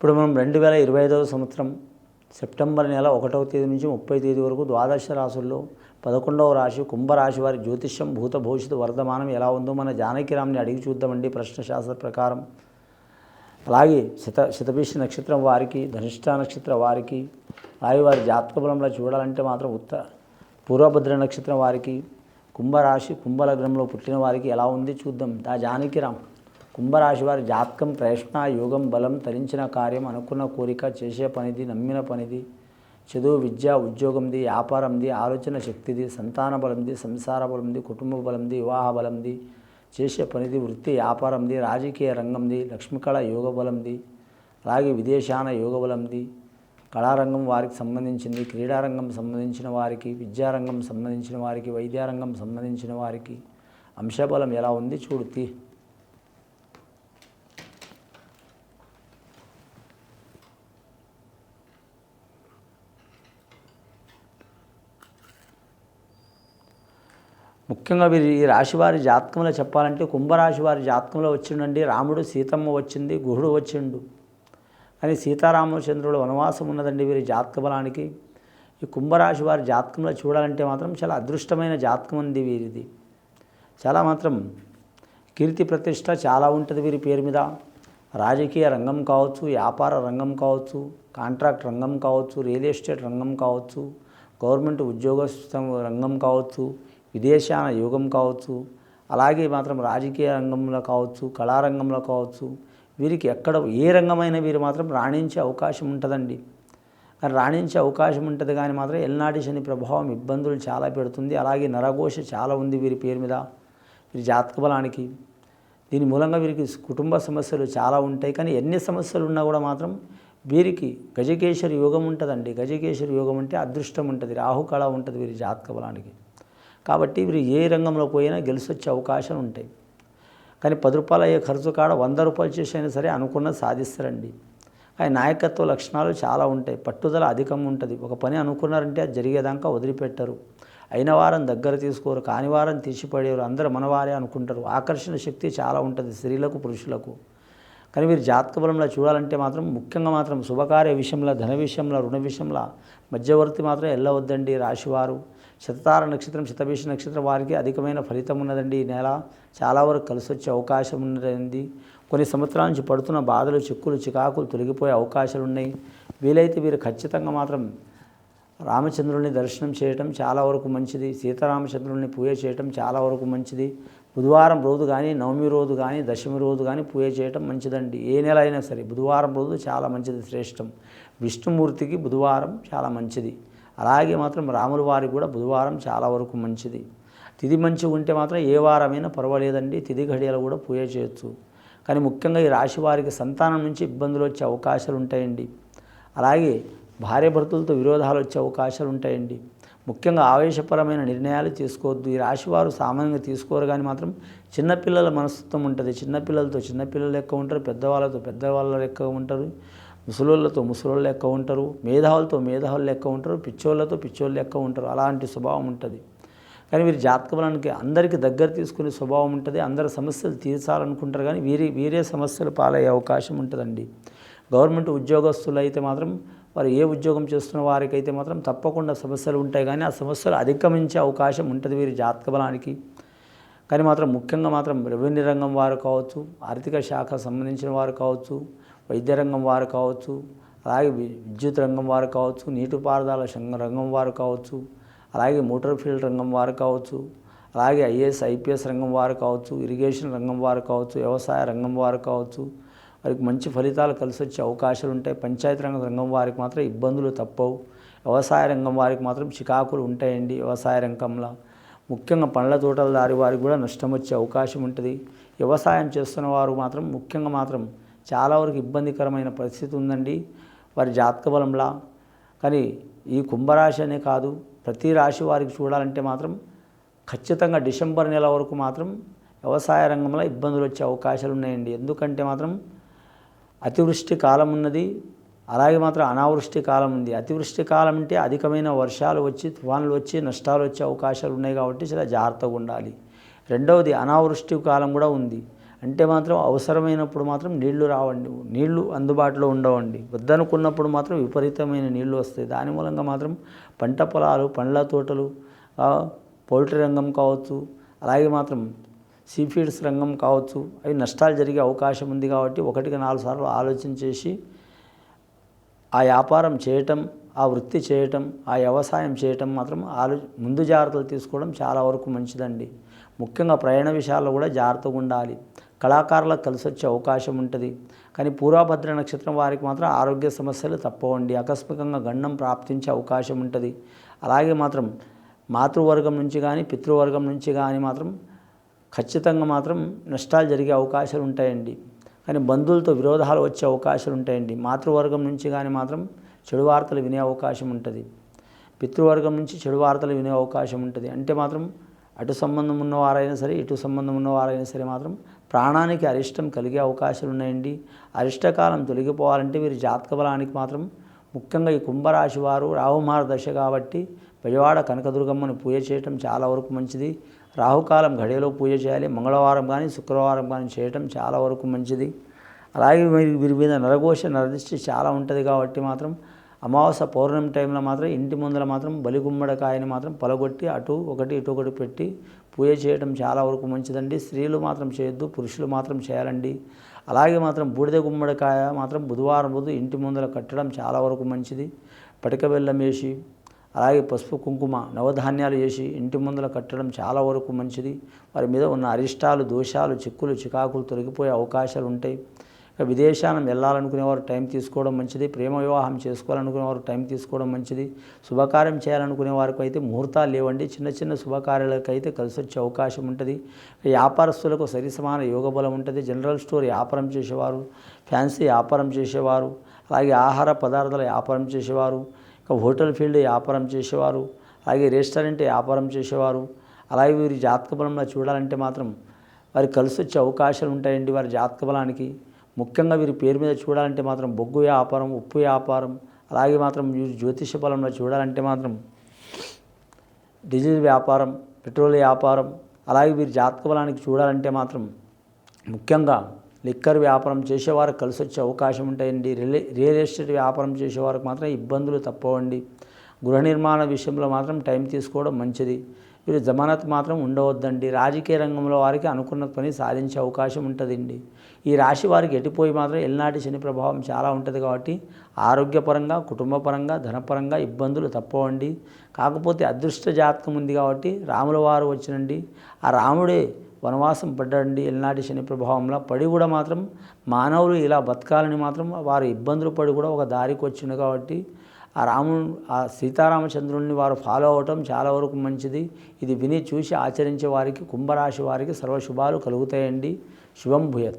ఇప్పుడు మనం రెండు వేల ఇరవై ఐదవ సంవత్సరం సెప్టెంబర్ నెల ఒకటవ తేదీ నుంచి ముప్పై తేదీ వరకు ద్వాదశ రాశుల్లో పదకొండవ రాశి కుంభరాశి వారి జ్యోతిష్యం భూత భవిష్యత్తు వర్ధమానం ఎలా ఉందో మన జానకిరామ్ని అడిగి చూద్దామండి ప్రశ్నశాస్త్ర ప్రకారం. అలాగే శత శతభిష నక్షత్రం వారికి ధనిష్ట నక్షత్రం వారికి అలాగే వారి జాతక బలంలో చూడాలంటే మాత్రం ఉత్తర పూర్వభద్ర నక్షత్రం వారికి కుంభరాశి కుంభలగ్నంలో పుట్టిన వారికి ఎలా ఉంది చూద్దాం. దా జానకిరామ్ కుంభరాశి వారి జాతకం ప్రశ్న యోగం బలం తరించిన కార్యం అనుకున్న కోరిక చేసే పనిది నమ్మిన పనిది చదువు విద్య ఉద్యోగంది వ్యాపారంది ఆలోచన శక్తిది సంతాన బలంది సంసార బలంది కుటుంబ బలంది వివాహ బలంది చేసే పనిది వృత్తి వ్యాపారంది రాజకీయ రంగంది లక్ష్మీకళ యోగ బలంది అలాగే విదేశాన యోగ బలంది కళారంగం వారికి సంబంధించింది క్రీడారంగం సంబంధించిన వారికి విద్యారంగం సంబంధించిన వారికి వైద్యారంగం సంబంధించిన వారికి అంశబలం ఎలా ఉంది చూడు ముఖ్యంగా వీరి ఈ రాశివారి జాతకంలో చెప్పాలంటే కుంభరాశి వారి జాతకంలో వచ్చిండండి. రాముడు సీతమ్మ వచ్చింది గుహుడు వచ్చిండు. కానీ సీతారామచంద్రుడు వనవాసం ఉన్నదండి వీరి జాతక బలానికి. ఈ కుంభరాశి వారి జాతకంలో చూడాలంటే మాత్రం చాలా అదృష్టమైన జాతకం ఉంది వీరిది. చాలా మాత్రం కీర్తి ప్రతిష్ట చాలా ఉంటుంది వీరి పేరు మీద. రాజకీయ రంగం కావచ్చు వ్యాపార రంగం కావచ్చు కాంట్రాక్ట్ రంగం కావచ్చు రియల్ ఎస్టేట్ రంగం కావచ్చు గవర్నమెంట్ ఉద్యోగస్థ రంగం కావచ్చు విదేశాన యోగం కావచ్చు అలాగే మాత్రం రాజకీయ రంగంలో కావచ్చు కళారంగంలో కావచ్చు వీరికి ఎక్కడ ఏ రంగమైన వీరు మాత్రం రాణించే అవకాశం ఉంటుందండి. కానీ రాణించే అవకాశం ఉంటుంది కానీ మాత్రం ఎల్నాటి శని ప్రభావం ఇబ్బందులు చాలా పెడుతుంది. అలాగే నరఘోష చాలా ఉంది వీరి పేరు మీద వీరి జాతక బలానికి. దీని మూలంగా వీరికి కుటుంబ సమస్యలు చాలా ఉంటాయి. కానీ ఎన్ని సమస్యలు ఉన్నా కూడా మాత్రం వీరికి గజకేశ్వరి యోగం ఉంటుందండి. గజకేశ్వరి యోగం అంటే అదృష్టం ఉంటుంది రాహుకళ ఉంటుంది వీరి జాతక బలానికి. కాబట్టి వీరు ఏ రంగంలో పోయినా గెలిచొచ్చే అవకాశాలు ఉంటాయి. కానీ పది రూపాయలు అయ్యే ఖర్చు కాడ వంద రూపాయలు చేసైనా సరే అనుకున్నది సాధిస్తారండి. కానీ నాయకత్వ లక్షణాలు చాలా ఉంటాయి. పట్టుదల అధికంగా ఉంటుంది. ఒక పని అనుకున్నారంటే అది జరిగేదాకా వదిలిపెట్టరు. అయిన వారం దగ్గర తీసుకోరు. కాని వారం తీసిపడేవారు అందరూ మనవారే అనుకుంటారు. ఆకర్షణ శక్తి చాలా ఉంటుంది స్త్రీలకు పురుషులకు. కానీ వీరు జాతక బలంలో చూడాలంటే మాత్రం ముఖ్యంగా మాత్రం శుభకార్య విషయంలో ధన విషయంలో రుణ విషయంలో మధ్యవర్తి మాత్రం వెళ్ళవద్దండి రాశివారు. శతతార నక్షత్రం శతభీష నక్షత్రం వారికి అధికమైన ఫలితం ఉన్నదండి ఈ నెల. చాలా వరకు కలిసి వచ్చే అవకాశం ఉన్నదండి. కొన్ని సంవత్సరాల నుంచి పడుతున్న బాధలు చిక్కులు చికాకులు తొలగిపోయే అవకాశాలు ఉన్నాయి. వీలైతే వీరు ఖచ్చితంగా మాత్రం రామచంద్రుని దర్శనం చేయటం చాలా వరకు మంచిది. సీతారామచంద్రుని పూజ చేయటం చాలా వరకు మంచిది. బుధవారం రోజు కానీ నవమి రోజు కానీ దశమి రోజు కానీ పూజ చేయటం మంచిదండి. ఏ నెల అయినా సరే బుధవారం రోజు చాలా మంచిది శ్రేష్టం. విష్ణుమూర్తికి బుధవారం చాలా మంచిది. అలాగే మాత్రం రాముల వారికి కూడా బుధవారం చాలా వరకు మంచిది. తిది మంచిగా ఉంటే మాత్రం ఏ వారమైనా పర్వాలేదండి. తిది ఘడియలు కూడా పూజ చేయొచ్చు. కానీ ముఖ్యంగా ఈ రాశి వారికి సంతానం నుంచి ఇబ్బందులు వచ్చే అవకాశాలు ఉంటాయండి. అలాగే భార్యభర్తలతో విరోధాలు వచ్చే అవకాశాలు ఉంటాయండి. ముఖ్యంగా ఆవేశపరమైన నిర్ణయాలు తీసుకోవద్దు. ఈ రాశివారు సామాన్యంగా తీసుకోరు కానీ మాత్రం చిన్నపిల్లల మనస్తత్వం ఉంటుంది. చిన్నపిల్లలతో చిన్నపిల్లలు లెక్క ఉంటారు. పెద్దవాళ్ళతో పెద్దవాళ్ళ లెక్క ఉంటారు. ముసలోళ్ళతో ముసలోళ్ళు లెక్క ఉంటారు మేధావులతో మేధావులు లెక్క ఉంటారు పిచ్చోళ్ళతో పిచ్చోళ్ళు లెక్క ఉంటారు. అలాంటి స్వభావం ఉంటుంది. కానీ వీరి జాతక బలానికి అందరికీ దగ్గర తీసుకునే స్వభావం ఉంటుంది అందరి సమస్యలు తీర్చాలనుకుంటారు కానీ వీరి వీరే సమస్యలు పాలయ్యే అవకాశం ఉంటుందండి. గవర్నమెంట్ ఉద్యోగస్తులు అయితే మాత్రం వారు ఏ ఉద్యోగం చేస్తున్న వారికి అయితే మాత్రం తప్పకుండా సమస్యలు ఉంటాయి కానీ ఆ సమస్యలు అధిగమించే అవకాశం ఉంటుంది వీరి జాతక బలానికి. కానీ మాత్రం ముఖ్యంగా మాత్రం రెవెన్యూ రంగం వారు కావచ్చు ఆర్థిక శాఖ సంబంధించిన వారు కావచ్చు వైద్య రంగం వారు కావచ్చు అలాగే విద్యుత్ రంగం వారు కావచ్చు నీటిపారుదల రంగం వారు కావచ్చు అలాగే మోటార్ ఫీల్డ్ రంగం వారు కావచ్చు అలాగే ఐఏఎస్ ఐపీఎస్ రంగం వారు కావచ్చు ఇరిగేషన్ రంగం వారు కావచ్చు వ్యవసాయ రంగం వారు కావచ్చు వారికి మంచి ఫలితాలు కలిసి వచ్చే అవకాశాలు ఉంటాయి. పంచాయతీ రంగ రంగం వారికి మాత్రం ఇబ్బందులు తప్పవు. వ్యవసాయ రంగం వారికి మాత్రం చికాకులు ఉంటాయండి వ్యవసాయ రంగంలో. ముఖ్యంగా పండ్ల తోటల దారి వారికి కూడా నష్టం వచ్చే అవకాశం ఉంటుంది. వ్యవసాయం చేస్తున్న వారు మాత్రం ముఖ్యంగా మాత్రం చాలా వరకు ఇబ్బందికరమైన పరిస్థితి ఉందండి. వారి జాతక బలంలా. కానీ ఈ కుంభరాశి అనే కాదు ప్రతి రాశి వారికి చూడాలంటే మాత్రం ఖచ్చితంగా డిసెంబర్ నెల వరకు మాత్రం వ్యవసాయ రంగంలో ఇబ్బందులు వచ్చే అవకాశాలు ఉన్నాయండి. ఎందుకంటే మాత్రం అతివృష్టి కాలం ఉన్నది. అలాగే మాత్రం అనావృష్టి కాలం ఉంది. అతివృష్టి కాలం అంటే అధికమైన వర్షాలు వచ్చి తుఫానులు వచ్చి నష్టాలు వచ్చే అవకాశాలు ఉన్నాయి కాబట్టి చాలా జాగ్రత్తగా ఉండాలి. రెండవది అనావృష్టి కాలం కూడా ఉంది. అంటే మాత్రం అవసరమైనప్పుడు మాత్రం నీళ్ళు రావండి. నీళ్ళు అందుబాటులో ఉండవండి. వద్దనుకున్నప్పుడు మాత్రం విపరీతమైన నీళ్ళు వస్తాయి. దాని మూలంగా మాత్రం పంట పొలాలు పండ్ల తోటలు పౌల్ట్రీ రంగం కావచ్చు అలాగే మాత్రం సీఫీడ్స్ రంగం కావచ్చు అవి నష్టాలు జరిగే అవకాశం ఉంది కాబట్టి ఒకటికి నాలుగు సార్లు ఆలోచన చేసి ఆ వ్యాపారం చేయటం ఆ వృత్తి చేయటం ఆ వ్యవసాయం చేయటం మాత్రం ఆలో ముందు జాగ్రత్తలు తీసుకోవడం చాలా వరకు మంచిదండి. ముఖ్యంగా ప్రయాణ విషయాల్లో కూడా జాగ్రత్తగా ఉండాలి. కళాకారులకు కలిసి వచ్చే అవకాశం ఉంటుంది. కానీ పూర్వభద్ర నక్షత్రం వారికి మాత్రం ఆరోగ్య సమస్యలు తప్పవండి. ఆకస్మికంగా గండం ప్రాప్తించే అవకాశం ఉంటుంది. అలాగే మాత్రం మాతృవర్గం నుంచి కానీ పితృవర్గం నుంచి కానీ మాత్రం ఖచ్చితంగా మాత్రం నష్టాలు జరిగే అవకాశాలు ఉంటాయండి. కానీ బంధువులతో విరోధాలు వచ్చే అవకాశాలు ఉంటాయండి. మాతృవర్గం నుంచి కానీ మాత్రం చెడు వార్తలు వినే అవకాశం ఉంటుంది. పితృవర్గం నుంచి చెడు వార్తలు వినే అవకాశం ఉంటుంది. అంటే మాత్రం అటు సంబంధం ఉన్నవారైనా సరే ఇటు సంబంధం ఉన్నవారైనా సరే మాత్రం ప్రాణానికి అరిష్టం కలిగే అవకాశాలు ఉన్నాయండి. అరిష్టకాలం తొలగిపోవాలంటే వీరి జాతక బలానికి మాత్రం ముఖ్యంగా ఈ కుంభరాశి వారు రాహుమార దశ కాబట్టి బెజవాడ కనకదుర్గమ్మను పూజ చేయటం చాలా వరకు మంచిది. రాహుకాలం ఘడియలో పూజ చేయాలి. మంగళవారం కానీ శుక్రవారం కానీ చేయటం చాలా వరకు మంచిది. అలాగే వీరి వీరి మీద నరఘోష నరదృష్టి చాలా ఉంటుంది కాబట్టి మాత్రం అమావాస్య పౌర్ణమి టైంలో మాత్రం ఇంటి ముందర మాత్రం బలిగుమ్మడికాయని మాత్రం పొలగొట్టి అటు ఒకటి ఇటు ఒకటి పెట్టి పూజ చేయడం చాలా వరకు మంచిదండి. స్త్రీలు మాత్రం చేయొద్దు పురుషులు మాత్రం చేయాలండి. అలాగే మాత్రం బూడిద గుమ్మడికాయ మాత్రం బుధవారం రోజు ఇంటి ముందర కట్టడం చాలా వరకు మంచిది. పటిక బెల్లం వేసి అలాగే పసుపు కుంకుమ నవధాన్యాలు వేసి ఇంటి ముందర కట్టడం చాలా వరకు మంచిది. వారి మీద ఉన్న అరిష్టాలు దోషాలు చిక్కులు చికాకులు తొలగిపోయే అవకాశాలు ఉంటాయి. ఇక వెళ్ళాలనుకునేవారు టైం తీసుకోవడం మంచిది ప్రేమ వివాహం చేసుకోవాలనుకునేవారు టైం తీసుకోవడం మంచిది శుభకార్యం చేయాలనుకునే వారికి అయితే ముహూర్తాలు లేవండి చిన్న చిన్న శుభకార్యాలకు అయితే కలిసి వచ్చే అవకాశం ఉంటుంది. వ్యాపారస్తులకు సరి సమాన యోగ బలం ఉంటుంది జనరల్ స్టోర్ వ్యాపారం చేసేవారు ఫ్యాన్సీ వ్యాపారం చేసేవారు అలాగే ఆహార పదార్థాల వ్యాపారం చేసేవారు ఇంకా హోటల్ ఫీల్డ్ వ్యాపారం చేసేవారు అలాగే రెస్టారెంట్ వ్యాపారం చేసేవారు అలాగే వీరి జాతక బలంలో చూడాలంటే మాత్రం వారికి కలిసి వచ్చే అవకాశాలు ఉంటాయండి వారి జాతక బలానికి. ముఖ్యంగా వీరి పేరు మీద చూడాలంటే మాత్రం బొగ్గు వ్యాపారం ఉప్పు వ్యాపారం అలాగే మాత్రం వీరి జ్యోతిష బలంలో చూడాలంటే మాత్రం డీజిల్ వ్యాపారం పెట్రోల్ వ్యాపారం అలాగే వీరి జాతక బలానికి చూడాలంటే మాత్రం ముఖ్యంగా లిక్కర్ వ్యాపారం చేసేవారు కలిసి వచ్చే అవకాశం ఉంటాయండి. రియల్ రియల్ ఎస్టేట్ వ్యాపారం చేసేవారికి మాత్రం ఇబ్బందులు తప్పవండి. గృహ నిర్మాణ విషయంలో మాత్రం టైం తీసుకోవడం మంచిది. వీరు జమానత్ మాత్రం ఉండవద్దండి. రాజకీయ రంగంలో వారికి అనుకున్న పని సాధించే అవకాశం ఉంటుందండి. ఈ రాశి వారికి ఎటుపోయి మాత్రం ఎల్నాటి శని ప్రభావం చాలా ఉంటుంది కాబట్టి ఆరోగ్యపరంగా కుటుంబపరంగా ధనపరంగా ఇబ్బందులు తప్పవండి. కాకపోతే అదృష్ట జాతకం ఉంది కాబట్టి రాముల వారు వచ్చినండి. ఆ రాముడే వనవాసం పడ్డండి ఎల్నాటి శని ప్రభావంలో. పడి కూడా మాత్రం మానవులు ఇలా బతకాలని మాత్రం వారు ఇబ్బందులు పడి కూడా ఒక దారికి వచ్చింది కాబట్టి ఆ రాముడు ఆ సీతారామచంద్రుల్ని వారు ఫాలో అవటం చాలా వరకు మంచిది. ఇది విని చూసి ఆచరించే వారికి కుంభరాశి వారికి సర్వశుభాలు కలుగుతాయండి. శుభం భూయత్.